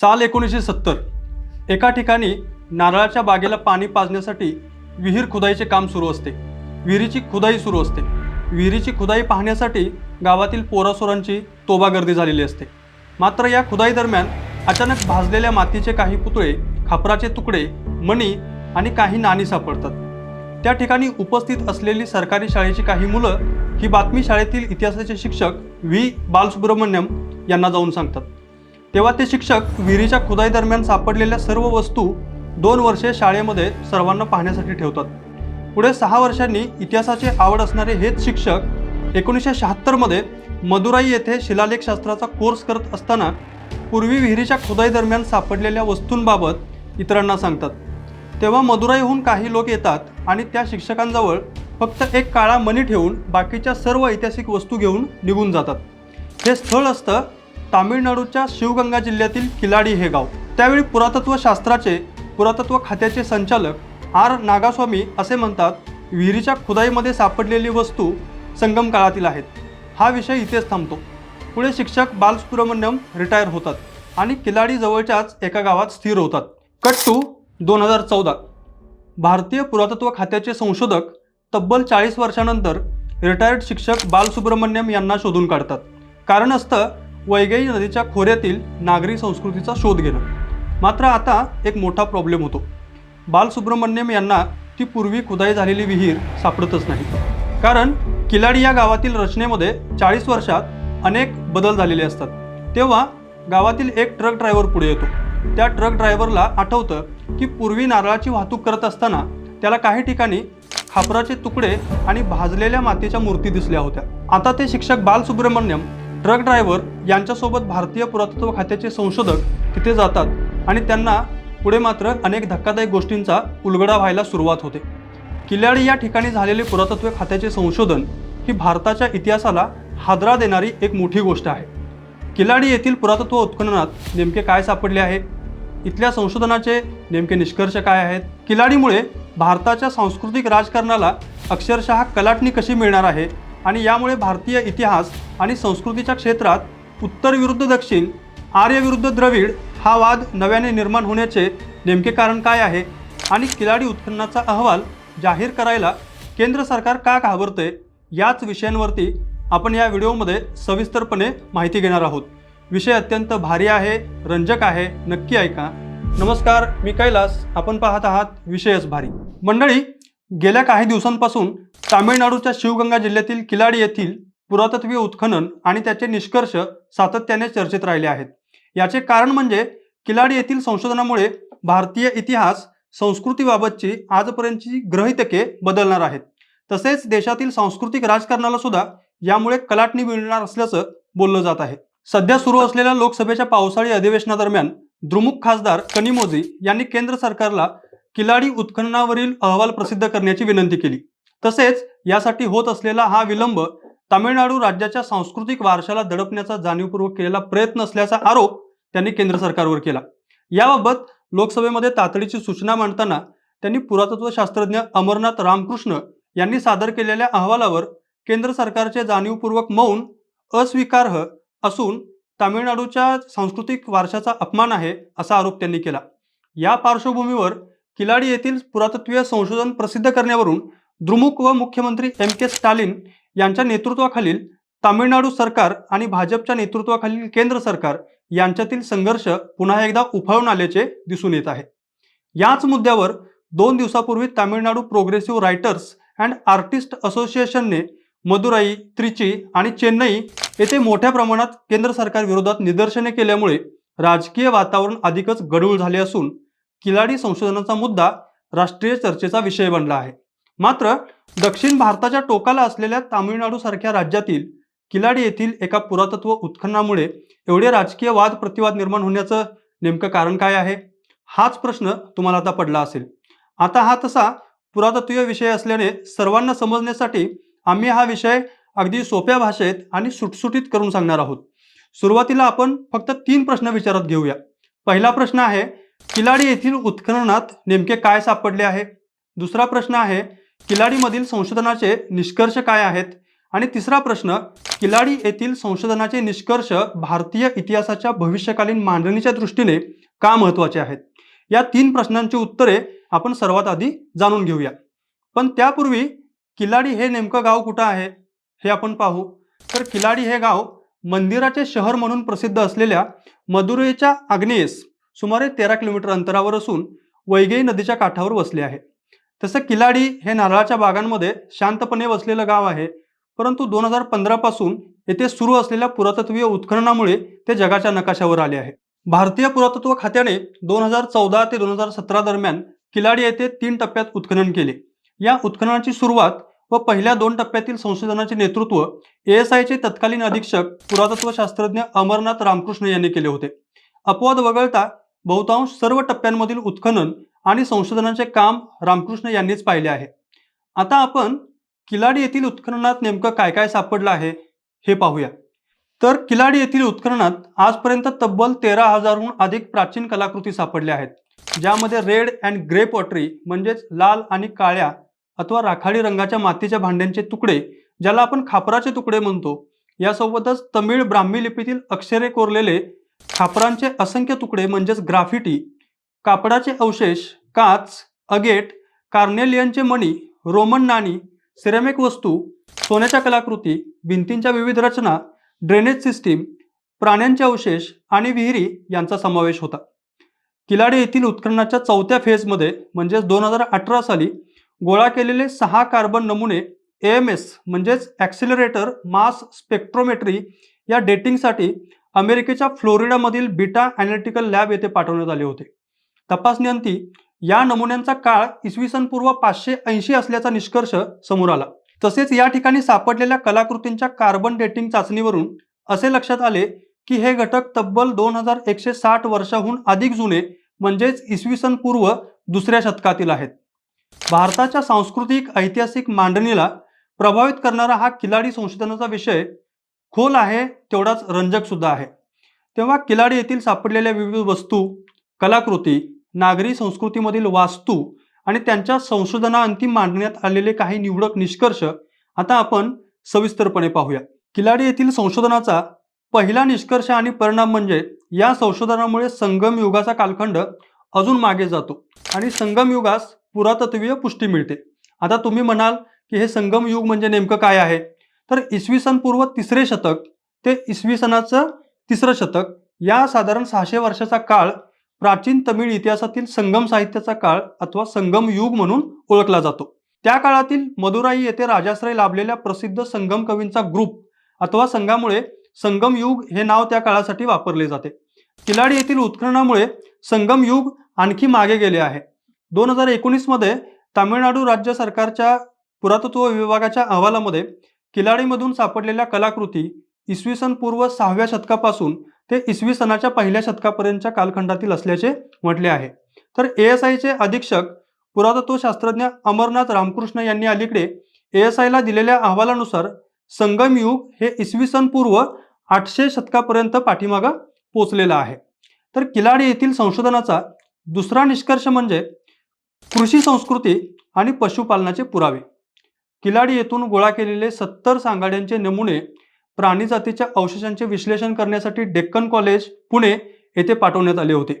साल एकोणीसशे सत्तर. एका ठिकाणी नारळाच्या बागेला पाणी पाजण्यासाठी विहीर खुदाईचे काम सुरू असते. विहिरीची खुदाई सुरू असते. विहिरीची खुदाई पाहण्यासाठी गावातील पोरासोरांची तोबा गर्दी झालेली असते. मात्र या खुदाई दरम्यान अचानक भाजलेल्या मातीचे काही पुतळे खापराचे तुकडे मणी आणि काही नाणी सापडतात. त्या ठिकाणी उपस्थित असलेली सरकारी शाळेची काही मुलं ही बातमी शाळेतील इतिहासाचे शिक्षक व्ही. बालसुब्रमण्यम यांना जाऊन सांगतात. तेव्हा ते शिक्षक विहिरीच्या खुदाई दरम्यान सापडलेल्या सर्व वस्तू दोन वर्षे शाळेमध्ये सर्वांना पाहण्यासाठी ठेवतात. पुढे सहा वर्षांनी इतिहासाची आवड असणारे हेच शिक्षक एकोणीसशे शहात्तरमध्ये मदुराई येथे शिलालेखशास्त्राचा कोर्स करत असताना पूर्वी विहिरीच्या खुदाई दरम्यान सापडलेल्या वस्तूंबाबत इतरांना सांगतात. तेव्हा मदुराईहून काही लोक येतात आणि त्या शिक्षकांजवळ फक्त एक काळा मणी ठेवून बाकीच्या सर्व ऐतिहासिक वस्तू घेऊन निघून जातात. हे स्थळ असतं तामिळनाडूच्या शिवगंगा जिल्ह्यातील किलाडी हे गाव. त्यावेळी पुरातत्व शास्त्राचे पुरातत्व खात्याचे संचालक आर नागास्वामी असे म्हणतात विहिरीच्या खुदाईमध्ये सापडलेली वस्तू संगम काळातील आहेत. हा विषय इथेच थांबतो. पुढे शिक्षक बालसुब्रमण्यम रिटायर होतात आणि किलाडी जवळच्याच एका गावात स्थिर होतात. कट टू दोन हजार चौदा. भारतीय पुरातत्व खात्याचे संशोधक तब्बल चाळीस वर्षानंतर रिटायर्ड शिक्षक बालसुब्रमण्यम यांना शोधून काढतात. कारण असतं वैगई नदीच्या खोऱ्यातील नागरी संस्कृतीचा शोध घेणं. मात्र आता एक मोठा प्रॉब्लेम होतो. बालसुब्रमण्यम यांना ती पूर्वी खुदाई झालेली विहीर सापडतच नाही. कारण किलाडी या गावातील रचनेमध्ये चाळीस वर्षात अनेक बदल झालेले असतात. तेव्हा गावातील एक ट्रक ड्रायव्हर पुढे येतो. त्या ट्रक ड्रायव्हरला आठवतं की पूर्वी नारळाची वाहतूक करत असताना त्याला काही ठिकाणी खापराचे तुकडे आणि भाजलेल्या मातीच्या मूर्ती दिसल्या होत्या. आता ते शिक्षक बालसुब्रमण्यम ट्रक ड्रायव्हर यांच्यासोबत भारतीय पुरातत्व खात्याचे संशोधक तिथे जातात आणि त्यांना पुढे मात्र अनेक धक्कादायक गोष्टींचा उलगडा व्हायला सुरुवात होते. किल्लाडी या ठिकाणी झालेले पुरातत्व खात्याचे संशोधन ही भारताच्या इतिहासाला हादरा देणारी एक मोठी गोष्ट आहे. किल्लाडी येथील पुरातत्व उत्खननात नेमके काय सापडले आहे? इथल्या संशोधनाचे नेमके निष्कर्ष काय आहेत? किलाडीमुळे भारताच्या सांस्कृतिक राजकारणाला अक्षरशः कलाटणी कशी मिळणार आहे? आणि यामुळे भारतीय इतिहास आणि संस्कृतीच्या क्षेत्रात उत्तर विरुद्ध दक्षिण आर्य विरुद्ध द्रविड हा वाद नव्याने निर्माण होण्याचे नेमके कारण काय आहे आणि खिलाडी उत्खननाचा अहवाल जाहीर करायला केंद्र सरकार का घाबरते याच विषयांवरती आपण या व्हिडिओमध्ये सविस्तरपणे माहिती घेणार आहोत. विषय अत्यंत भारी आहे रंजक आहे नक्की ऐका. नमस्कार मी कैलास. आपण पाहत आहात विषयच भारी. मंडळी गेल्या काही दिवसांपासून तामिळनाडूच्या शिवगंगा जिल्ह्यातील किलाडी येथील पुरातत्वीय उत्खनन आणि त्याचे निष्कर्ष सातत्याने चर्चेत राहिले आहेत. याचे कारण म्हणजे किलाडी येथील संशोधनामुळे भारतीय इतिहास संस्कृतीबाबतची आजपर्यंतची ग्रहितके बदलणार आहेत. तसेच देशातील सांस्कृतिक राजकारणाला सुद्धा यामुळे कलाटणी मिळणार असल्याचं बोललं जात आहे. सध्या सुरू असलेल्या लोकसभेच्या पावसाळी अधिवेशनादरम्यान द्रुमुक खासदार कनिमोजी यांनी केंद्र सरकारला किलाडी उत्खननावरील अहवाल प्रसिद्ध करण्याची विनंती केली. तसेच यासाठी होत असलेला हा विलंब तामिळनाडू राज्याच्या सांस्कृतिक वारशाला दडपण्याचा जाणीवपूर्वक केलेला प्रयत्न असल्याचा आरोप त्यांनी केंद्र सरकारवर केला. याबाबत लोकसभेमध्ये तातडीची सूचना मांडताना त्यांनी पुरातत्व शास्त्रज्ञ अमरनाथ रामकृष्ण यांनी सादर केलेल्या अहवालावर केंद्र सरकारचे जाणीवपूर्वक मौन अस्वीकार्ह असून तामिळनाडूच्या सांस्कृतिक वारशाचा अपमान आहे असा आरोप त्यांनी केला. या पार्श्वभूमीवर किलाडी येथील पुरातत्वीय संशोधन प्रसिद्ध करण्यावरून द्रुमुक व मुख्यमंत्री एम के स्टालिन यांच्या नेतृत्वाखालील तामिळनाडू सरकार आणि भाजपच्या नेतृत्वाखालील केंद्र सरकार यांच्यातील संघर्ष पुन्हा एकदा उफाळून आल्याचे दिसून येत आहे. याच मुद्द्यावर दोन दिवसापूर्वी Tamil Nadu progressive writers and artist असोसिएशनने मदुराई त्रिची आणि चेन्नई येथे मोठ्या प्रमाणात केंद्र सरकार विरोधात निदर्शने केल्यामुळे राजकीय वातावरण अधिकच गडूळ झाले असून किलाडी संशोधनाचा मुद्दा राष्ट्रीय चर्चेचा विषय बनला आहे. मात्र दक्षिण भारताच्या टोकाला असलेल्या तामिळनाडूसारख्या राज्यातील किलाडी येथील एका पुरातत्व उत्खननामुळे एवढे राजकीय वाद प्रतिवाद निर्माण होण्याचं नेमकं कारण काय आहे? हाच प्रश्न तुम्हाला आता पडला असेल. आता हा तसा पुरातत्वीय विषय असल्याने सर्वांना समजण्यासाठी आम्ही हा विषय अगदी सोप्या भाषेत आणि सुटसुटीत करून सांगणार आहोत. सुरुवातीला आपण फक्त तीन प्रश्न विचारात घेऊया. पहिला प्रश्न आहे किलाडी येथील उत्खननात नेमके काय सापडले आहे? दुसरा प्रश्न आहे किलाडीमधील संशोधनाचे निष्कर्ष काय आहेत? आणि तिसरा प्रश्न किलाडी येथील संशोधनाचे निष्कर्ष भारतीय इतिहासाच्या भविष्यकालीन मांडणीच्या दृष्टीने का महत्त्वाचे आहेत? या तीन प्रश्नांची उत्तरे आपण सर्वात आधी जाणून घेऊया. पण त्यापूर्वी किलाडी हे नेमकं गाव कुठं आहे? हे आपण पाहू. तर किलाडी हे गाव मंदिराचे शहर म्हणून प्रसिद्ध असलेल्या मदुरेच्या आग्नेयेस सुमारे तेरा किलोमीटर अंतरावर असून वैगई नदीच्या काठावर वसले आहे. तसं किलाडी हे नारळाच्या बागांमध्ये शांतपणे वसलेलं गाव आहे. परंतु दोन हजार पंधरा पासून येथे सुरू असलेल्या पुरातत्वीय उत्खननामुळे ते जगाच्या नकाशावर आले आहे. भारतीय पुरातत्व खात्याने दोन हजार चौदा ते दोन हजार सतरा दरम्यान किलाडी येथे तीन टप्प्यात उत्खनन केले. या उत्खननाची सुरुवात व पहिल्या दोन टप्प्यातील संशोधनाचे नेतृत्व एएसआयचे तत्कालीन अधीक्षक पुरातत्व शास्त्रज्ञ अमरनाथ रामकृष्ण यांनी केले होते. अपवाद वगळता बहुतांश सर्व टप्प्यांमधील उत्खनन आणि संशोधनाचे काम रामकृष्ण यांनीच पाहिले आहे. आता आपण किलाडी येथील उत्खननात नेमकं काय काय सापडलं आहे हे पाहूया. तर किलाडी येथील उत्खननात आजपर्यंत तब्बल तेरा हजारहून अधिक प्राचीन कलाकृती सापडल्या आहेत. ज्यामध्ये रेड अँड ग्रे पॉटरी म्हणजेच लाल आणि काळ्या अथवा राखाडी रंगाच्या मातीच्या भांड्यांचे तुकडे ज्याला आपण खापराचे तुकडे म्हणतो यासोबतच तमिळ ब्राह्मी लिपीतील अक्षरे कोरलेले खापरांचे असंख्य तुकडे म्हणजेच ग्राफिटी कापडाचे अवशेष काच अगेट कार्नेलियनचे मणी रोमन नाणी सिरेमिक वस्तू सोन्याच्या कलाकृती भिंतींच्या विविध रचना ड्रेनेज सिस्टीम प्राण्यांचे अवशेष आणि विहिरी यांचा समावेश होता. किलाडे येथील उत्खननाच्या चौथ्या फेजमध्ये म्हणजेच दोन हजार अठरा साली गोळा केलेले सहा कार्बन नमुने एम एस म्हणजेच ॲक्सिलरेटर मास स्पेक्ट्रोमेट्री या डेटिंगसाठी अमेरिकेच्या फ्लोरिडामधील बिटा अॅनालिटिकल लॅब येथे पाठवण्यात आले होते. तपासणीअंती या नमुन्यांचा काळ इसवी सन पूर्व पाचशे ऐंशी असल्याचा निष्कर्ष समोर आला. तसेच या ठिकाणी सापडलेल्या कलाकृतींच्या कार्बन डेटिंग चाचणीवरून असे लक्षात आले की हे घटक तब्बल दोन हजार एकशे साठ वर्षाहून अधिक जुने म्हणजेच इसवी सन पूर्व दुसऱ्या शतकातील आहेत. भारताच्या सांस्कृतिक ऐतिहासिक मांडणीला प्रभावित करणारा हा किलाडी संशोधनाचा विषय खोल आहे तेवढाच रंजक सुद्धा आहे. तेव्हा किलाडी येथील सापडलेल्या विविध वस्तू कलाकृती नागरी संस्कृतीमधील वास्तू आणि त्यांच्या संशोधनाअंती मांडण्यात आलेले काही निवडक निष्कर्ष आता आपण सविस्तरपणे पाहूया. किलाडी येथील संशोधनाचा पहिला निष्कर्ष आणि परिणाम म्हणजे या संशोधनामुळे संगम युगाचा कालखंड अजून मागे जातो आणि संगम युगास पुरातत्वीय पुष्टी मिळते. आता तुम्ही म्हणाल की हे संगम युग म्हणजे नेमकं काय आहे? तर इसवी सन पूर्व तिसरे शतक ते इसवी सनाचं तिसरं शतक या साधारण सहाशे वर्षाचा काळ प्राचीन तमिळ इतिहासातील संगम साहित्याचा काळ अथवा संगम युग म्हणून ओळखला जातो. त्या काळातील मदुराई येथे राजाश्रय लाभलेल्या प्रसिद्ध संगम कवींचा ग्रुप अथवा संघामुळे संगम युग हे नाव त्या काळासाठी वापरले जाते. किलाडी येथील उत्खननामुळे संगम युग आणखी मागे गेले आहे. दोन हजार एकोणीसमध्ये तामिळनाडू राज्य सरकारच्या पुरातत्व विभागाच्या अहवालामध्ये किलाडीमधून सापडलेल्या कलाकृती इसवी सन पूर्व सहाव्या शतकापासून ते इसवी सनाच्या पहिल्या शतकापर्यंतच्या कालखंडातील असल्याचे म्हटले आहे. तर ए एस आयचे अधीक्षक पुरातत्व शास्त्रज्ञ अमरनाथ रामकृष्ण यांनी अलीकडे ए एस आयला दिलेल्या अहवालानुसार संगम युग हे इसवी सन पूर्व आठशे शतकापर्यंत पाठीमागं पोचलेलं आहे. तर किलाडी येथील संशोधनाचा दुसरा निष्कर्ष म्हणजे कृषी संस्कृती आणि पशुपालनाचे पुरावे. किलाडी येथून गोळा केलेले सत्तर सांगाड्यांचे नमुने प्राणी जातीच्या अवशेषांचे विश्लेषण करण्यासाठी डेक्कन कॉलेज पुणे येथे पाठवण्यात आले होते.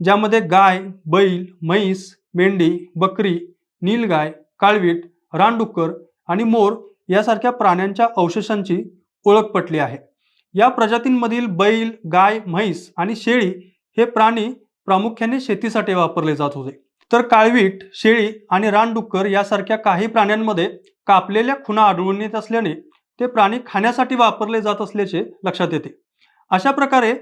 ज्यामध्ये गाय बैल म्हैस मेंढी बकरी नीलगाय काळवीट रानडुक्कर आणि मोर यासारख्या प्राण्यांच्या अवशेषांची ओळख पटली आहे. या प्रजातींमधील बैल गाय म्हैस आणि शेळी हे प्राणी प्रामुख्याने शेतीसाठी वापरले जात होते. तर काळवीट शेळी आणि रानडुक्कर यासारख्या काही प्राण्यांमध्ये कापलेल्या खुणा आढळून येत असल्याने ते प्राणी खाण्यासाठी वापरले जात असल्याचे लक्षात येते. अशा प्रकारे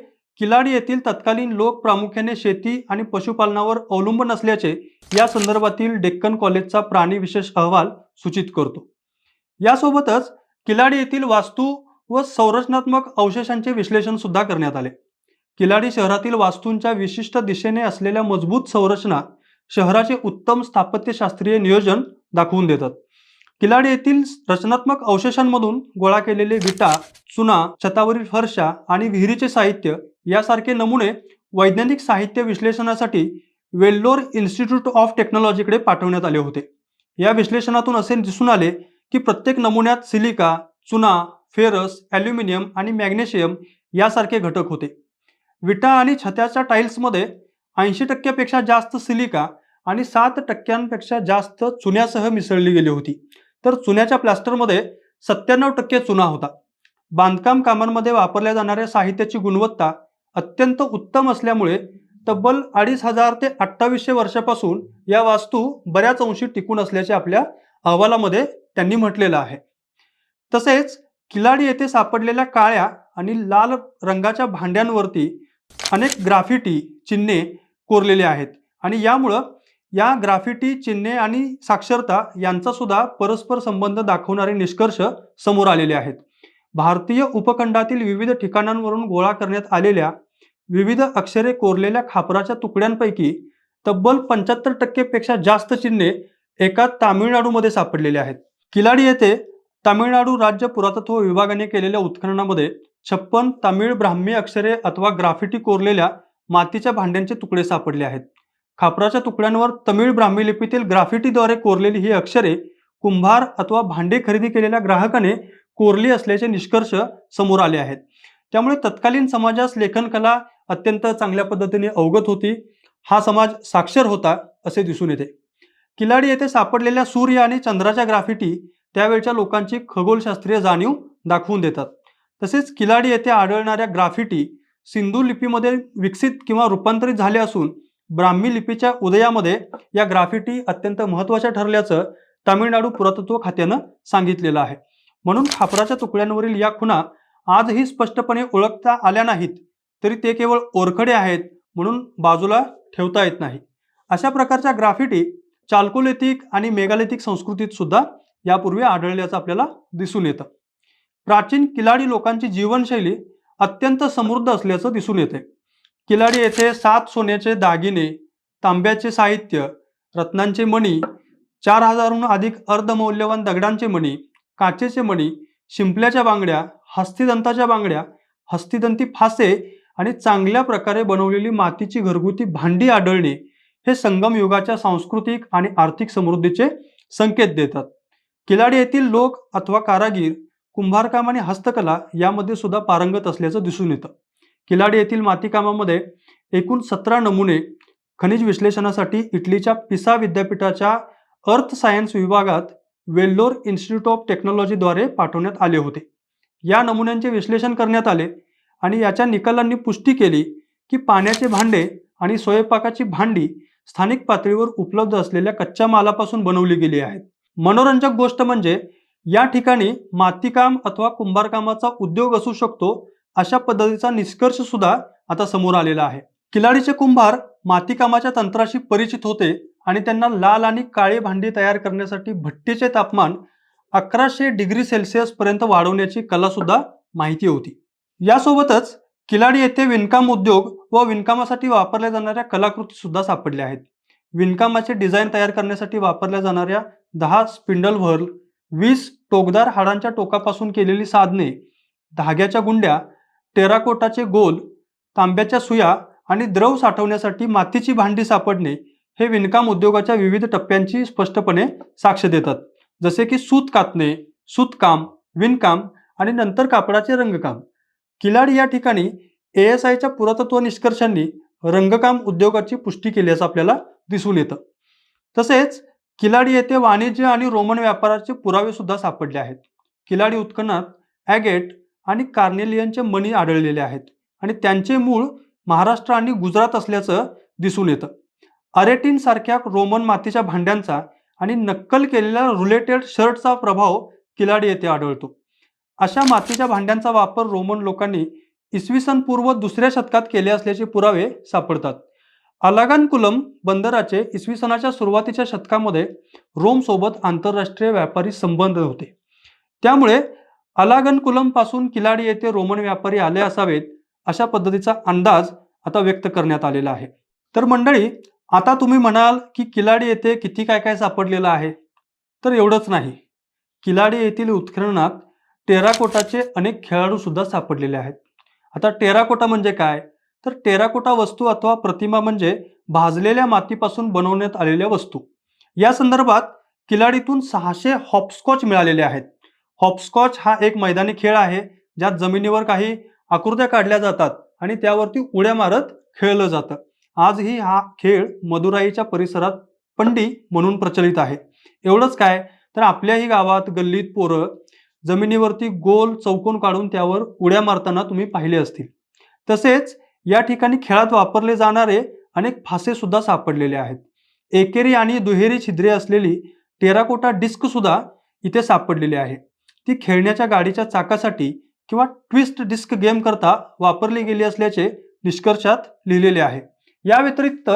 किलाडी येथील तत्कालीन लोक प्रामुख्याने शेती आणि पशुपालनावर अवलंबून असल्याचे या संदर्भातील डेक्कन कॉलेजचा प्राणी विशेष अहवाल सूचित करतो. यासोबतच किलाडी येथील वास्तू व संरचनात्मक अवशेषांचे विश्लेषण सुद्धा करण्यात आले. किलाडी शहरातील वास्तूंच्या विशिष्ट दिशेने असलेल्या मजबूत संरचना शहराचे उत्तम स्थापत्यशास्त्रीय नियोजन दाखवून देतात. किलाडी येथील रचनात्मक अवशेषांमधून गोळा केलेले विटा चुना छतावरील फरशा आणि विहिरीचे साहित्य यासारखे नमुने वैज्ञानिक साहित्य विश्लेषणासाठी वेल्लोर इन्स्टिट्यूट ऑफ टेक्नॉलॉजीकडे पाठवण्यात आले होते. या विश्लेषणातून असे दिसून आले की प्रत्येक नमुन्यात सिलिका चुना फेरस ॲल्युमिनियम आणि मॅग्नेशियम यासारखे घटक होते. विटा आणि छत्याच्या टाईल्समध्ये ऐंशी टक्क्यापेक्षा जास्त सिलिका आणि सात टक्क्यांपेक्षा जास्त चुन्यासह मिसळली गेली होती. तर चुन्याच्या प्लास्टरमध्ये सत्त्याण्णव टक्के चुना होता. बांधकाम कामांमध्ये वापरल्या जाणाऱ्या साहित्याची गुणवत्ता अत्यंत उत्तम असल्यामुळे तब्बल अडीच हजार ते अठ्ठावीसशे वर्षापासून या वास्तू बऱ्याच अंशी टिकून असल्याचे आपल्या अहवालामध्ये त्यांनी म्हटलेलं आहे. तसेच किलाडी येथे सापडलेल्या काळ्या आणि लाल रंगाच्या भांड्यांवरती अनेक ग्राफिटी चिन्हे कोरलेले आहेत. आणि यामुळं या ग्राफिटी चिन्हे आणि साक्षरता यांचा सुद्धा परस्पर संबंध दाखवणारे निष्कर्ष समोर आलेले आहेत. भारतीय उपखंडातील विविध ठिकाणांवरून गोळा करण्यात आलेल्या विविध अक्षरे कोरलेल्या खापराच्या तुकड्यांपैकी तब्बल पंच्याहत्तर टक्केपेक्षा जास्त चिन्हे एका तामिळनाडूमध्ये सापडलेले आहेत. किलाडी येथे तामिळनाडू राज्य पुरातत्व विभागाने केलेल्या उत्खननामध्ये छप्पन तामिळ ब्राह्मी अक्षरे अथवा ग्राफिटी कोरलेल्या मातीच्या भांड्यांचे तुकडे सापडले आहेत. खापराच्या तुकड्यांवर तमिळ ब्राह्मी लिपीतील ग्राफिटीद्वारे कोरलेली ही अक्षरे कुंभार अथवा भांडे खरेदी केलेल्या ग्राहकाने कोरली असल्याचे निष्कर्ष समोर आले आहेत. त्यामुळे तत्कालीन समाजास लेखनकला अत्यंत चांगल्या पद्धतीने अवगत होती. हा समाज साक्षर होता असे दिसून येते. किलाडी येथे सापडलेल्या सूर्य आणि चंद्राच्या ग्राफिटी त्यावेळच्या लोकांची खगोलशास्त्रीय जाणीव दाखवून देतात. तसेच किलाडी येथे आढळणाऱ्या ग्राफिटी सिंधू लिपीमध्ये विकसित किंवा रूपांतरित झाले असून ब्राह्मी लिपीच्या उदयामध्ये या ग्राफिटी अत्यंत महत्त्वाच्या ठरल्याचं तामिळनाडू पुरातत्व खात्यानं सांगितलेलं आहे. म्हणून खापराच्या तुकड्यांवरील या खुणा आजही स्पष्टपणे ओळखता आल्या नाहीत तरी ते केवळ ओरखडे आहेत म्हणून बाजूला ठेवता येत नाही. अशा प्रकारच्या ग्राफिटी चाल्कोलिथिक आणि मेगालिथिक संस्कृतीत सुद्धा यापूर्वी आढळल्याचं आपल्याला दिसून येतं. प्राचीन किलाडी लोकांची जीवनशैली अत्यंत समृद्ध असल्याचं दिसून येते. किलाडी येथे सात सोन्याचे दागिने तांब्याचे साहित्य रत्नांचे मणी चार हजारहून अधिक अर्धमौल्यवान दगडांचे मणी काचेचे मणी शिंपल्याच्या बांगड्या हस्तिदंताच्या बांगड्या हस्तिदंती फासे आणि चांगल्या प्रकारे बनवलेली मातीची घरगुती भांडी आढळणे हे संगम युगाच्या सांस्कृतिक आणि आर्थिक समृद्धीचे संकेत देतात. किलाडी येथील लोक अथवा कारागीर कुंभारकाम आणि हस्तकला यामध्ये सुद्धा पारंगत असल्याचं दिसून येतं. किलाडी येथील मातीकामामध्ये एकूण सतरा नमुने खनिज विश्लेषणासाठी इटलीच्या पिसा विद्यापीठाच्या अर्थ सायन्स विभागात वेल्लोर इन्स्टिट्यूट ऑफ टेक्नॉलॉजीद्वारे पाठवण्यात आले होते. या नमुन्यांचे विश्लेषण करण्यात आले आणि याच्या निकालांनी पुष्टी केली की पाण्याचे भांडे आणि स्वयंपाकाची भांडी स्थानिक पातळीवर उपलब्ध असलेल्या कच्च्या मालापासून बनवली गेली आहेत. मनोरंजक गोष्ट म्हणजे या ठिकाणी मातीकाम अथवा कुंभारकामाचा उद्योग असू शकतो अशा पद्धतीचा निष्कर्ष सुद्धा आता समोर आलेला आहे. किलाडीचे कुंभार मातीकामाच्या तंत्राशी परिचित होते आणि त्यांना लाल आणि काळे भांडी तयार करण्यासाठी भट्टीचे तापमान अकराशे डिग्री सेल्सिअस पर्यंत वाढवण्याची कला सुद्धा माहिती होती. यासोबतच किलाडी येथे विणकाम उद्योग व विणकामासाठी वापरल्या जाणाऱ्या कलाकृती सुद्धा सापडल्या आहेत. विणकामाचे डिझाईन तयार करण्यासाठी वापरल्या जाणाऱ्या दहा स्पिंडल व्हर्ल वीस टोकदार हाडांच्या टोकापासून केलेली साधने धाग्याच्या गुंड्या टेराकोटाचे गोल तांब्याच्या सुया आणि द्रव साठवण्यासाठी मातीची भांडी सापडणे हे विणकाम उद्योगाच्या विविध टप्प्यांची स्पष्टपणे साक्ष देतात. जसे की सूत कातणे सूतकाम विणकाम आणि नंतर कापडाचे रंगकाम. किलाड या ठिकाणी ए एस आयच्या पुरातत्व निष्कर्षांनी रंगकाम उद्योगाची पुष्टी केल्याचं आपल्याला दिसून येतं. तसेच किलाडी येथे वाणिज्य आणि रोमन व्यापाराचे पुरावे सुद्धा सापडले आहेत. किलाडी उत्खनात ॲगेट आणि कार्नेलियनचे मणी आढळलेले आहेत आणि त्यांचे मूळ महाराष्ट्र आणि गुजरात असल्याचं दिसून येतं. अरेटिन सारख्या रोमन मातीच्या भांड्यांचा आणि नक्कल केलेल्या रुलेटेड शर्टचा प्रभाव किलाडी येथे आढळतो. अशा मातीच्या भांड्यांचा वापर रोमन लोकांनी इसवी सन पूर्व दुसऱ्या शतकात केले असल्याचे पुरावे सापडतात. अलागानकुलम बंदराचे इसवी सनाच्या सुरुवातीच्या शतकामध्ये रोमसोबत आंतरराष्ट्रीय व्यापारी संबंध होते. त्यामुळे अलागनकुलमपासून किलाडी येथे रोमन व्यापारी आले असावेत अशा पद्धतीचा अंदाज आता व्यक्त करण्यात आलेला आहे. तर मंडळी आता तुम्ही म्हणाल की किलाडी येथे किती काय काय सापडलेलं आहे? तर एवढंच नाही. किलाडी येथील उत्खननात टेराकोटाचे अनेक खेळाडू सुद्धा सापडलेले आहेत. आता टेराकोटा म्हणजे काय? तर टेराकोटा वस्तू अथवा प्रतिमा म्हणजे भाजलेल्या मातीपासून बनवण्यात आलेल्या वस्तू. या संदर्भात किलाडीतून सहाशे हॉपस्कॉच मिळालेले आहेत. हॉपस्कॉच हा एक मैदानी खेळ आहे ज्यात जमिनीवर काही आकृत्या काढल्या जातात आणि त्यावरती उड्या मारत खेळलं जातं. आजही हा खेळ मदुराईच्या परिसरात पंडी म्हणून प्रचलित आहे. एवढंच काय तर आपल्याही गावात गल्लीत पोरं जमिनीवरती गोल चौकोन काढून त्यावर उड्या मारताना तुम्ही पाहिले असतील. तसेच या ठिकाणी खेळात वापरले जाणारे अनेक फासे सुद्धा सापडलेले आहेत. एकेरी आणि दुहेरी छिद्रे असलेली टेराकोटा डिस्क सुद्धा इथे सापडलेली आहे. ती खेळण्याच्या गाडीच्या चाकासाठी किंवा ट्विस्ट डिस्क गेम करता वापरली गेली असल्याचे निष्कर्षात लिहिलेले आहे. या व्यतिरिक्त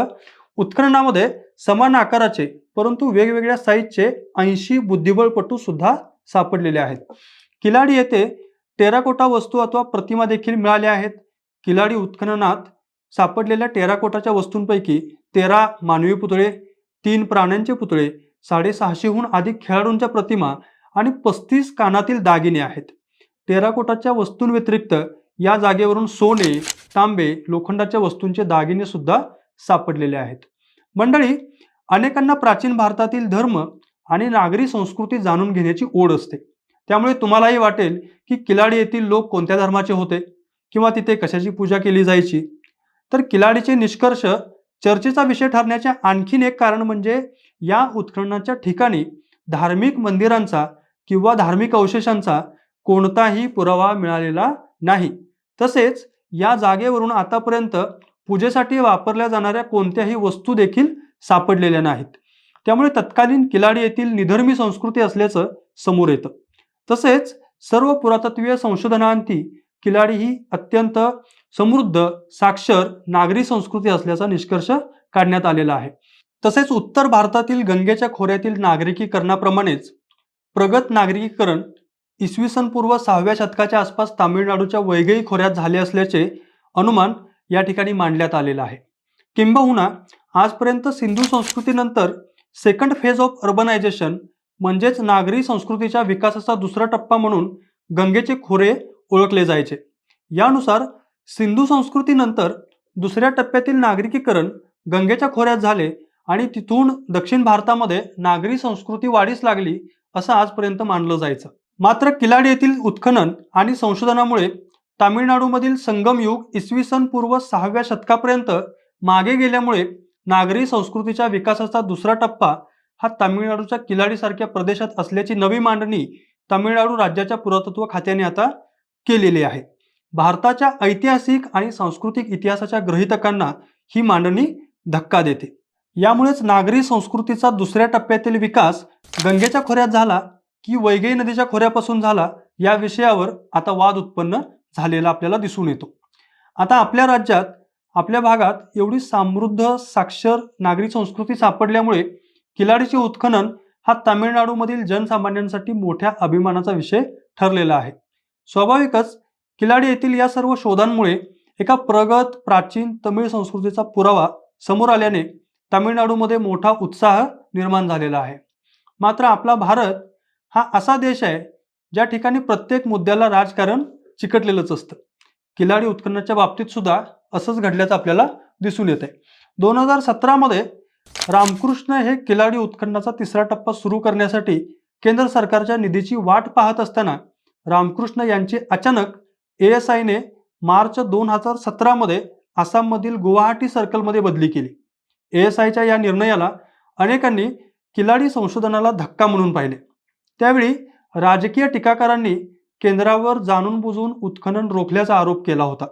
उत्खननामध्ये समान आकाराचे परंतु वेगवेगळ्या साईजचे ऐंशी बुद्धिबळपटू सुद्धा सापडलेले आहेत. किलाडी येथे टेराकोटा वस्तू अथवा प्रतिमा देखील मिळाल्या आहेत. किलाडी उत्खननात सापडलेल्या टेराकोटाच्या वस्तूंपैकी तेरा मानवी पुतळे तीन प्राण्यांचे पुतळे साडेसहाशेहून अधिक खेळाडूंच्या प्रतिमा आणि पस्तीस कानातील दागिने आहेत. टेराकोटाच्या वस्तूंव्यतिरिक्त या जागेवरून सोने तांबे लोखंडाच्या वस्तूंचे दागिने सुद्धा सापडलेले आहेत. मंडळी अनेकांना प्राचीन भारतातील धर्म आणि नागरी संस्कृती जाणून घेण्याची ओढ असते. त्यामुळे तुम्हालाही वाटेल की किलाडी येथील लोक कोणत्या धर्माचे होते? किंवा तिथे कशाची पूजा केली जायची? तर किलाडीचे निष्कर्ष चर्चेचा विषय ठरण्याचे आणखीन एक कारण म्हणजे या उत्खननाच्या ठिकाणी धार्मिक मंदिरांचा किंवा धार्मिक अवशेषांचा कोणताही पुरावा मिळालेला नाही. तसेच या जागेवरून आतापर्यंत पूजेसाठी वापरल्या जाणाऱ्या कोणत्याही वस्तू देखील सापडलेल्या नाहीत. त्यामुळे तत्कालीन किलाडी येथील निधर्मी संस्कृती असल्याचं समोर येतं. तसेच सर्व पुरातत्वीय संशोधनांती किलाडी ही अत्यंत समृद्ध साक्षर नागरी संस्कृती असल्याचा निष्कर्ष काढण्यात आलेला आहे. तसेच उत्तर भारतातील गंगेच्या खोऱ्यातील नागरिकीकरणाप्रमाणेच प्रगत नागरिकीकरण इसवी सन पूर्व सहाव्या शतकाच्या आसपास तामिळनाडूच्या वैगई खोऱ्यात झाले असल्याचे अनुमान या ठिकाणी मांडण्यात आलेलं आहे. किंबहुना आजपर्यंत सिंधू संस्कृतीनंतर सेकंड फेज ऑफ अर्बनायझेशन म्हणजेच नागरी संस्कृतीच्या विकासाचा दुसरा टप्पा म्हणून गंगेचे खोरे ओळखले जायचे. यानुसार सिंधू संस्कृतीनंतर दुसऱ्या टप्प्यातील नागरिकीकरण गंगेच्या खोऱ्यात झाले आणि तिथून दक्षिण भारतामध्ये नागरी संस्कृती वाढीस लागली असं आजपर्यंत मानलं जायचं. मात्र किलाड येथील उत्खनन आणि संशोधनामुळे तामिळनाडूमधील संगमयुग इसवी सन पूर्व सहाव्या शतकापर्यंत मागे गेल्यामुळे नागरी संस्कृतीच्या विकासाचा दुसरा टप्पा हा तामिळनाडूच्या किलाडीसारख्या प्रदेशात असल्याची नवी मांडणी तामिळनाडू राज्याच्या पुरातत्व खात्याने आता केलेली आहे भारताच्या ऐतिहासिक आणि सांस्कृतिक इतिहासाच्या ग्रहितकांना ही मांडणी धक्का देते. यामुळेच नागरी संस्कृतीचा दुसऱ्या टप्प्यातील विकास गंगेच्या खोऱ्यात झाला की वैगई नदीच्या खोऱ्यापासून झाला या विषयावर आता वाद उत्पन्न झालेला आपल्याला दिसून येतो. आता आपल्या राज्यात आपल्या भागात एवढी समृद्ध साक्षर नागरी संस्कृती सापडल्यामुळे किलाडीचे उत्खनन हा तामिळनाडूमधील जनसामान्यांसाठी मोठ्या अभिमानाचा विषय ठरलेला आहे. स्वाभाविकच किलाडी येथील या सर्व शोधांमुळे एका प्रगत प्राचीन तमिळ संस्कृतीचा पुरावा समोर आल्याने तामिळनाडूमध्ये मोठा उत्साह निर्माण झालेला आहे. मात्र आपला भारत हा असा देश आहे ज्या ठिकाणी प्रत्येक मुद्द्याला राजकारण चिकटलेलंच असतं. किलाडी उत्खननाच्या बाबतीत सुद्धा असंच घडल्याचं आपल्याला दिसून येत आहे दोन हजार सतरामध्ये रामकृष्ण हे किलाडी उत्खननाचा तिसरा टप्पा सुरू करण्यासाठी केंद्र सरकारच्या निधीची वाट पाहत असताना रामकृष्ण यांची अचानक ए एस आयने मार्च दोन हजार सतरामध्ये आसाममधील गुवाहाटी सर्कलमध्ये बदली केली. ए एस आयच्या या निर्णयाला अनेकांनी किलाडी संशोधनाला धक्का म्हणून पाहिले. त्यावेळी राजकीय टीकाकारांनी केंद्रावर जाणून बुजून उत्खनन रोखल्याचा आरोप केला होता.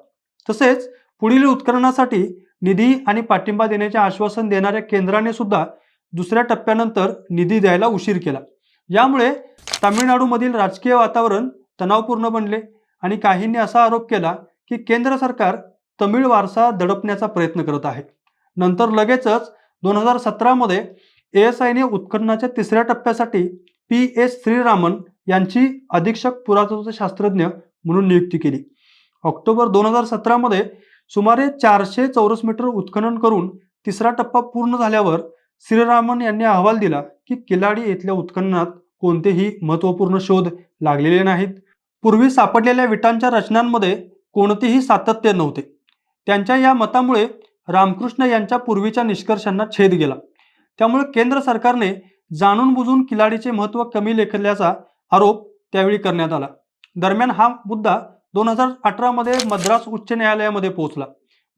तसेच पुढील उत्खननासाठी निधी आणि पाठिंबा देण्याचे आश्वासन देणाऱ्या केंद्राने सुद्धा दुसऱ्या टप्प्यानंतर निधी द्यायला उशीर केला. यामुळे तामिळनाडूमधील राजकीय वातावरण तणावपूर्ण बनले आणि काहींनी असा आरोप केला की केंद्र सरकार तमिळ वारसा दडपण्याचा प्रयत्न करत आहे. नंतर लगेचच दोन हजार सतरामध्ये ए एस आयने उत्खननाच्या तिसऱ्या टप्प्यासाठी पी एस श्रीरामन यांची अधीक्षक पुरातत्व शास्त्रज्ञ म्हणून नियुक्ती केली. ऑक्टोबर दोन हजार सतरामध्ये सुमारे चारशे चौरस मीटर उत्खनन करून तिसरा टप्पा पूर्ण झाल्यावर श्रीरामन यांनी अहवाल दिला की किलाडी येथल्या उत्खननात कोणतेही महत्त्वपूर्ण शोध लागलेले नाहीत. पूर्वी सापडलेल्या विटांच्या रचनांमध्ये कोणतेही सातत्य नव्हते. त्यांच्या या मतामुळे रामकृष्ण यांच्या पूर्वीच्या निष्कर्षांना छेद गेला. त्यामुळे केंद्र सरकारने जाणून बुजून किलाडीचे महत्त्व कमी लेखल्याचा आरोप त्यावेळी करण्यात आला. दरम्यान हा मुद्दा दोन हजार अठरामध्ये मद्रास उच्च न्यायालयामध्ये पोहोचला.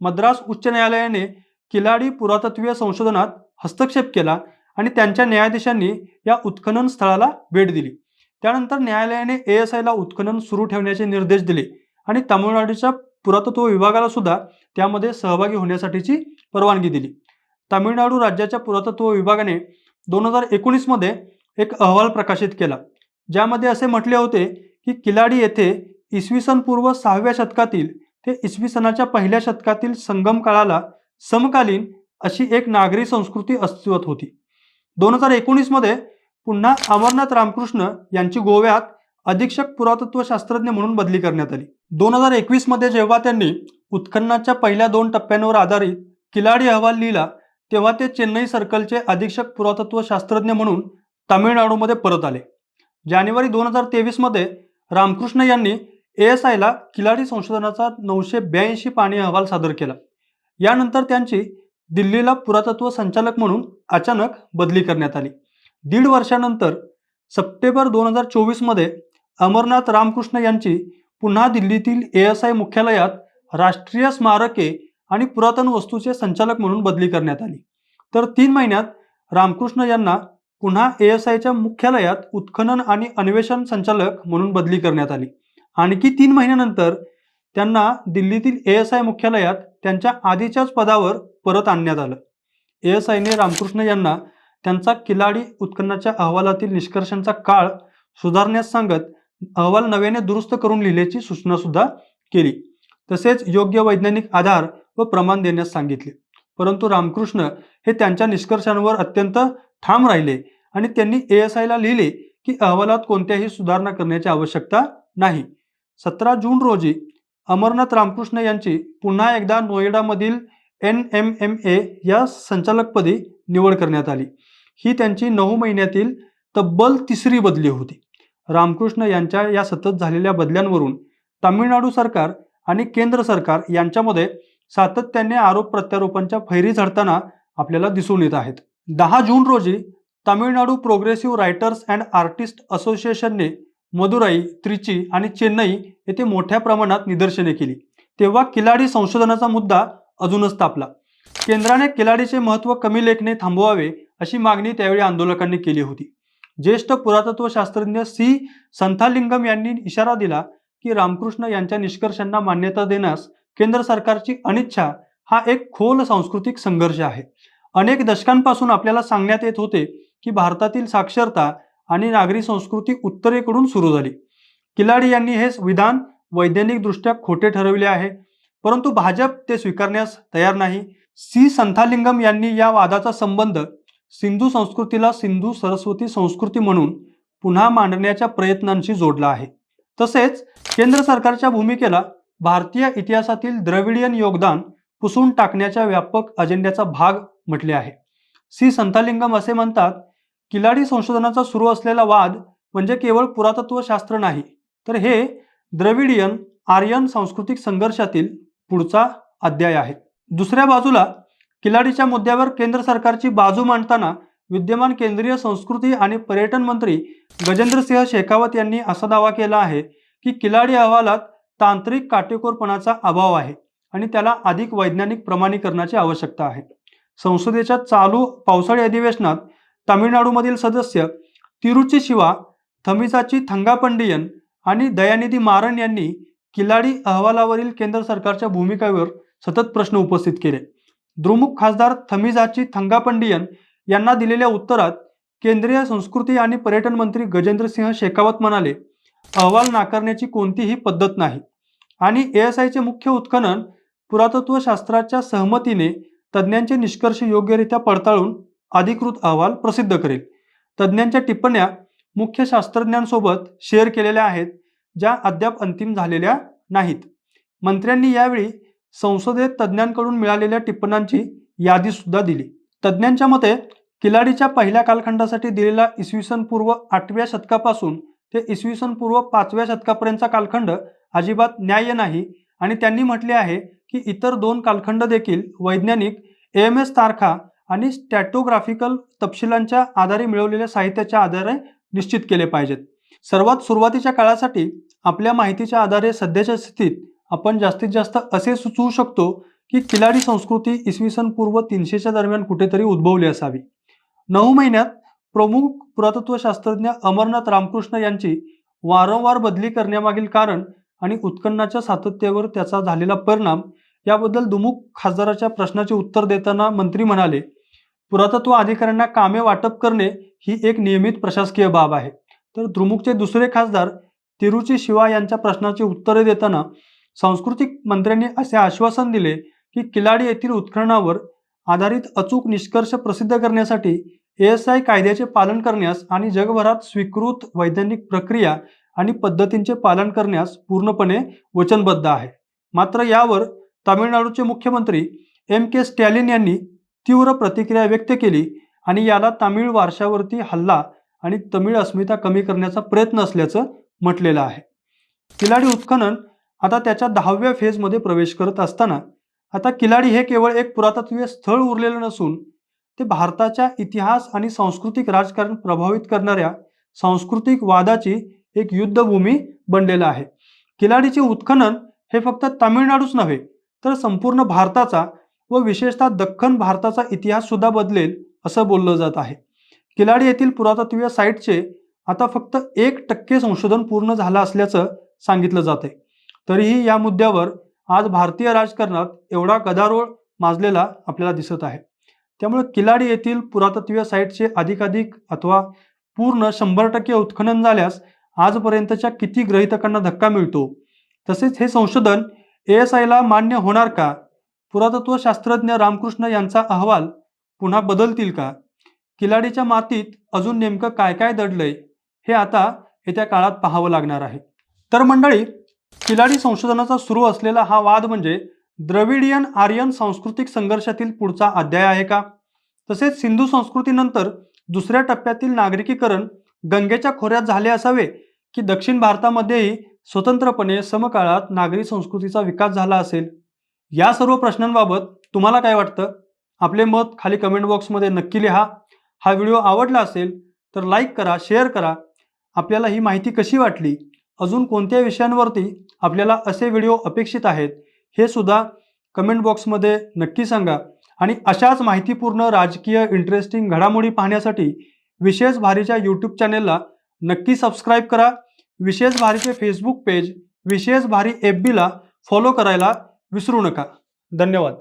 मद्रास उच्च न्यायालयाने किलाडी पुरातत्वीय संशोधनात हस्तक्षेप केला आणि त्यांच्या न्यायाधीशांनी या उत्खनन स्थळाला भेट दिली. त्यानंतर न्यायालयाने ए एस आयला उत्खनन सुरू ठेवण्याचे निर्देश दिले आणि तामिळनाडूच्या पुरातत्व विभागाला सुद्धा त्यामध्ये सहभागी होण्यासाठीची परवानगी दिली. तामिळनाडू राज्याच्या पुरातत्व विभागाने दोन हजार एकोणीसमध्ये एक अहवाल प्रकाशित केला ज्यामध्ये असे म्हटले होते की किलाडी येथे इसवी सन पूर्व सहाव्या शतकातील ते इसवी सनाच्या पहिल्या शतकातील संगम काळाला समकालीन अशी एक नागरी संस्कृती अस्तित्वात होती. दोन हजार एकोणीसमध्ये पुन्हा अमरनाथ रामकृष्ण यांची गोव्यात अधीक्षक पुरातत्व शास्त्रज्ञ म्हणून बदली करण्यात आली. दोन हजार एकवीसमध्ये जेव्हा त्यांनी उत्खननाच्या पहिल्या दोन टप्प्यांवर आधारित किलाडी अहवाल लिहिला तेव्हा ते चेन्नई सर्कलचे अधीक्षक पुरातत्व शास्त्रज्ञ म्हणून तामिळनाडूमध्ये परत आले. जानेवारी दोन हजार तेवीसमध्ये रामकृष्ण यांनी ए एस आयला किलाडी संशोधनाचा नऊशे ब्याऐंशी पाणी अहवाल सादर केला. यानंतर त्यांची दिल्लीला पुरातत्व संचालक म्हणून अचानक बदली करण्यात आली. दीड वर्षानंतर सप्टेंबर दोन हजार चोवीसमध्ये अमरनाथ रामकृष्ण यांची पुन्हा दिल्लीतील ए एस आय मुख्यालयात राष्ट्रीय स्मारके आणि पुरातन वस्तूचे संचालक म्हणून बदली करण्यात आली. तर तीन महिन्यात रामकृष्ण यांना पुन्हा ए एस आयच्या मुख्यालयात उत्खनन आणि अन्वेषण संचालक म्हणून बदली करण्यात आली. आणखी तीन महिन्यानंतर त्यांना दिल्लीतील ए एस आय मुख्यालयात त्यांच्या आधीच्याच पदावर परत आणण्यात आलं. ए एस आयने रामकृष्ण यांना त्यांचा किलाडी उत्खननाच्या अहवालातील निष्कर्षांचा काळ सुधारण्यास सांगत अहवाल नव्याने दुरुस्त करून लिहिल्याची सूचना सुद्धा केली. तसेच योग्य वैज्ञानिक आधार व प्रमाण देण्यास सांगितले. परंतु रामकृष्ण हे त्यांच्या निष्कर्षांवर अत्यंत ठाम राहिले आणि त्यांनी ए एस आयला लिहिले की अहवालात कोणत्याही सुधारणा करण्याची आवश्यकता नाही. सतरा जून रोजी अमरनाथ रामकृष्ण यांची पुन्हा एकदा नोएडामधील एन एम एम ए या संचालकपदी निवड करण्यात आली. ही त्यांची नऊ महिन्यातील तब्बल तिसरी बदली होती. रामकृष्ण यांच्या या सतत झालेल्या बदल्यांवरून तामिळनाडू सरकार आणि केंद्र सरकार यांच्यामध्ये सातत्याने आरोप प्रत्यारोपांच्या फैरी झडताना आपल्याला दिसून येत आहेत. दहा जून रोजी Tamil Nadu progressive writers and artist असोसिएशनने मदुराई त्रिची आणि चेन्नई येथे मोठ्या प्रमाणात निदर्शने केली. तेव्हा किलाडी संशोधनाचा मुद्दा अजूनच तापला. केंद्राने किलाडीचे महत्त्व कमी लेखणे थांबवावे अशी मागणी त्यावेळी आंदोलकांनी केली होती. ज्येष्ठ पुरातत्व शास्त्रज्ञ सी. संथालिंगम यांनी इशारा दिला की रामकृष्ण यांच्या निष्कर्षांना मान्यता देण्यास केंद्र सरकारची अनिच्छा हा एक खोल सांस्कृतिक संघर्ष आहे. अनेक दशकांपासून आपल्याला सांगण्यात येत होते की भारतातील साक्षरता आणि नागरी संस्कृती उत्तरेकडून सुरू झाली. किलाडी यांनी हे विधान वैज्ञानिकदृष्ट्या खोटे ठरविले आहे परंतु भाजप ते स्वीकारण्यास तयार नाही. सी. संथालिंगम यांनी या वादाचा संबंध सिंधू संस्कृतीला सिंधू सरस्वती संस्कृती म्हणून पुन्हा मांडण्याच्या प्रयत्नांशी जोडला आहे. तसेच केंद्र सरकारच्या भूमिकेला भारतीय इतिहासातील द्रविडियन योगदान पुसून टाकण्याच्या व्यापक अजेंड्याचा भाग म्हटले आहे. सी. संतालिंगम असे म्हणतात किलाडी संशोधनाचा सुरू असलेला वाद म्हणजे केवळ पुरातत्वशास्त्र नाही तर हे द्रविडियन आर्यन सांस्कृतिक संघर्षातील पुढचा अध्याय आहे. दुसऱ्या बाजूला किलाडीच्या मुद्द्यावर केंद्र सरकारची बाजू मांडताना विद्यमान केंद्रीय संस्कृती आणि पर्यटन मंत्री गजेंद्रसिंह शेखावत यांनी असा दावा केला आहे की किलाडी अहवालात तांत्रिक काटेकोरपणाचा अभाव आहे आणि त्याला अधिक वैज्ञानिक प्रमाणीकरणाची आवश्यकता आहे. संसदेच्या चालू पावसाळी अधिवेशनात तामिळनाडूमधील सदस्य तिरुची शिवा थमिजाची थंगापंडियन आणि दयानिधी मारन यांनी किलाडी अहवालावरील केंद्र सरकारच्या भूमिकेवर सतत प्रश्न उपस्थित केले. द्रुमुक खासदार थमिजाची थंगापंडियन यांना दिलेल्या उत्तरात केंद्रीय संस्कृती आणि पर्यटन मंत्री गजेंद्रसिंह शेखावत म्हणाले अहवाल नाकारण्याची कोणतीही पद्धत नाही. आणि ए एस आयचे मुख्य उत्खनन पुरातत्व शास्त्राच्या सहमतीने तज्ज्ञांचे निष्कर्ष योग्यरित्या पडताळून अधिकृत अहवाल प्रसिद्ध करेल. तज्ज्ञांच्या टिप्पण्या मुख्य शास्त्रज्ञांसोबत शेअर केलेल्या आहेत ज्या अद्याप अंतिम झालेल्या नाहीत. मंत्र्यांनी यावेळी संसदेत तज्ज्ञांकडून मिळालेल्या टिप्पणांची यादी सुद्धा दिली. तज्ज्ञांच्या मते किलाडीच्या पहिल्या कालखंडासाठी दिलेला इसवी सन पूर्व आठव्या शतकापासून ते इसवी सन पूर्व पाचव्या शतकापर्यंतचा कालखंड अजिबात न्याय्य नाही आणि त्यांनी म्हटले आहे की इतर दोन कालखंड देखील वैज्ञानिक एम एस तारखा आणि स्टॅटोग्राफिकल तपशिलांच्या आधारे मिळवलेल्या साहित्याच्या आधारे निश्चित केले पाहिजेत. सर्वात सुरुवातीच्या काळासाठी आपल्या माहितीच्या आधारे सध्याच्या स्थितीत आपण जास्तीत जास्त असे सुचवू शकतो की खिलाडी संस्कृती इसवी सन पूर्व तीनशेच्या दरम्यान कुठेतरी उद्भवली असावी. नऊ महिन्यात प्रमुख पुरातत्व शास्त्रज्ञ अमरनाथ रामकृष्ण यांची वारंवार बदली करण्यामागील कारण आणि उत्खननाच्या सातत्यावर त्याचा झालेला परिणाम याबद्दल दुमुक खासदाराच्या प्रश्नाचे उत्तर देताना मंत्री म्हणाले पुरातत्व अधिकाऱ्यांना कामे वाटप करणे ही एक नियमित प्रशासकीय बाब आहे. तर द्रुमुकचे दुसरे खासदार तिरुची शिवा यांच्या प्रश्नाची उत्तरे देताना सांस्कृतिक मंत्र्यांनी असे आश्वासन दिले की किलाडी येथील उत्खननावर आधारित अचूक निष्कर्ष प्रसिद्ध करण्यासाठी एस आय कायद्याचे पालन करण्यास आणि जगभरात स्वीकृत वैज्ञानिक प्रक्रिया आणि पद्धतींचे पालन करण्यास पूर्णपणे वचनबद्ध आहे. मात्र यावर तामिळनाडूचे मुख्यमंत्री एम के स्टॅलिन यांनी तीव्र प्रतिक्रिया व्यक्त केली आणि याला तामिळ वारशावरती हल्ला आणि तमिळ अस्मिता कमी करण्याचा प्रयत्न असल्याचं म्हटलेलं आहे. किलाडी उत्खनन आता त्याच्या दहाव्या फेजमध्ये प्रवेश करत असताना आता किलाडी हे केवळ एक पुरातत्वीय स्थळ उरलेलं नसून ते भारताच्या इतिहास आणि सांस्कृतिक राजकारण प्रभावित करणाऱ्या सांस्कृतिक वादाची एक युद्धभूमी बनलेलं आहे. किलाडीचे उत्खनन हे फक्त तामिळनाडूच नव्हे तर संपूर्ण भारताचा व विशेषतः दख्खन भारताचा इतिहास सुद्धा बदलेल असं बोललं जात आहे. किलाडी येथील पुरातत्वीय साईटचे आता फक्त एक टक्के संशोधन पूर्ण झालं असल्याचं सांगितलं जाते तरीही या मुद्द्यावर आज भारतीय राजकारणात एवढा गदारोळ माजलेला आपल्याला दिसत आहे. त्यामुळे किलाडी येथील पुरातत्वीय साईटचे अधिकाधिक अथवा पूर्ण शंभर टक्के उत्खनन झाल्यास आजपर्यंतच्या किती ग्रहितकांना धक्का मिळतो? तसेच हे संशोधन ए एस आयला मान्य होणार का? पुरातत्व शास्त्रज्ञ रामकृष्ण यांचा अहवाल पुन्हा बदलतील का? किलाडीच्या मातीत अजून नेमकं काय काय दडलंय हे आता येत्या काळात पाहावं लागणार आहे. तर मंडळी खिलाडी संशोधनाचा सुरू असलेला हा वाद म्हणजे द्रविडियन आर्यन सांस्कृतिक संघर्षातील पुढचा अध्याय आहे का? तसेच सिंधू संस्कृतीनंतर दुसऱ्या टप्प्यातील नागरिकीकरण गंगेच्या खोऱ्यात झाले असावे की दक्षिण भारतामध्येही स्वतंत्रपणे समकाळात नागरी संस्कृतीचा विकास झाला असेल? या सर्व प्रश्नांबाबत तुम्हाला काय वाटतं? आपले मत खाली कमेंट बॉक्समध्ये नक्की लिहा. हा व्हिडिओ आवडला असेल तर लाईक करा शेअर करा. आपल्याला ही माहिती कशी वाटली? अजून कोणत्या विषयांवरती आपल्याला असे व्हिडिओ अपेक्षित आहेत हे सुद्धा कमेंट बॉक्समध्ये नक्की सांगा. आणि अशाच माहितीपूर्ण राजकीय इंटरेस्टिंग घडामोडी पाहण्यासाठी विशेष भारीच्या यूट्यूब चॅनेलला नक्की सबस्क्राईब करा. विशेष भारीचे फेसबुक पेज विशेष भारी एफ बीला फॉलो करायला विसरू नका. धन्यवाद.